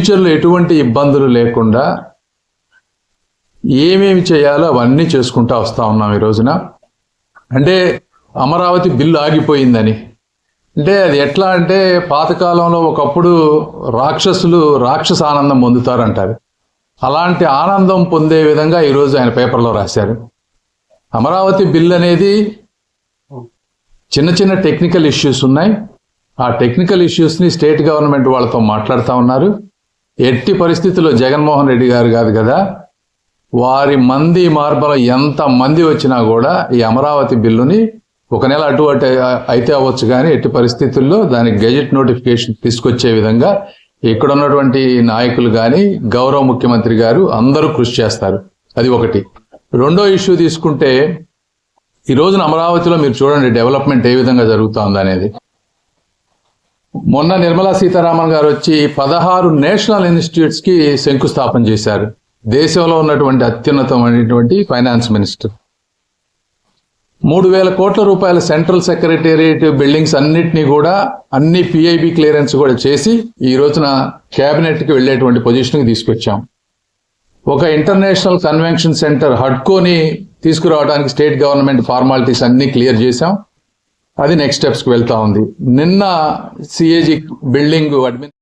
ఫ్యూచర్లో ఎటువంటి ఇబ్బందులు లేకుండా ఏమేమి చేయాలో అవన్నీ చేసుకుంటా వస్తూ ఉన్నాం ఈ రోజున. అంటే అమరావతి బిల్లు ఆగిపోయిందని. అంటే అది ఎట్లా అంటే పాతకాలంలో ఒకప్పుడు రాక్షసులు రాక్షస ఆనందం పొందుతారంటారు అలాంటి ఆనందం పొందే విధంగా ఈరోజు ఆయన పేపర్లో రాశారు. అమరావతి బిల్ అనేది చిన్న చిన్న టెక్నికల్ ఇష్యూస్ ఉన్నాయి. ఆ టెక్నికల్ ఇష్యూస్ని స్టేట్ గవర్నమెంట్ వాళ్ళతో మాట్లాడుతూ ఉన్నారు. ఎట్టి పరిస్థితుల్లో జగన్మోహన్ రెడ్డి గారు కాదు కదా వారి మంది మార్పుల ఎంత మంది వచ్చినా కూడా ఈ అమరావతి బిల్లుని ఒక నెల అటు అటు అయితే అవ్వచ్చు కానీ ఎట్టి పరిస్థితుల్లో దానికి గెజెట్ నోటిఫికేషన్ తీసుకొచ్చే విధంగా ఇక్కడ ఉన్నటువంటి నాయకులు కానీ గౌరవ ముఖ్యమంత్రి గారు అందరూ కృషి చేస్తారు. అది ఒకటి. రెండో ఇష్యూ తీసుకుంటే ఈ రోజున అమరావతిలో మీరు చూడండి డెవలప్మెంట్ ఏ విధంగా జరుగుతోంది అనేది మొన్న నిర్మలా సీతారామన్ గారు వచ్చి పదహారు నేషనల్ ఇన్స్టిట్యూట్స్కి శంకుస్థాపన చేశారు. దేశంలో ఉన్నటువంటి అత్యున్నతమైనటువంటి ఫైనాన్స్ మినిస్టర్. మూడు వేల కోట్ల రూపాయల సెంట్రల్ సెక్రటేరియట్ బిల్డింగ్స్ అన్నిటినీ కూడా అన్ని పిఐబి క్లియరెన్స్ కూడా చేసి ఈ రోజున క్యాబినెట్కి వెళ్ళేటువంటి పొజిషన్కి తీసుకొచ్చాం. ఒక ఇంటర్నేషనల్ కన్వెన్షన్ సెంటర్ హడ్కోని తీసుకురావడానికి స్టేట్ గవర్నమెంట్ ఫార్మాలిటీస్ అన్ని క్లియర్ చేశాం. అది నెక్స్ట్ స్టెప్స్కి వెళ్తా ఉంది. నిన్న సిఏజీ బిల్డింగ్ అడ్మిన్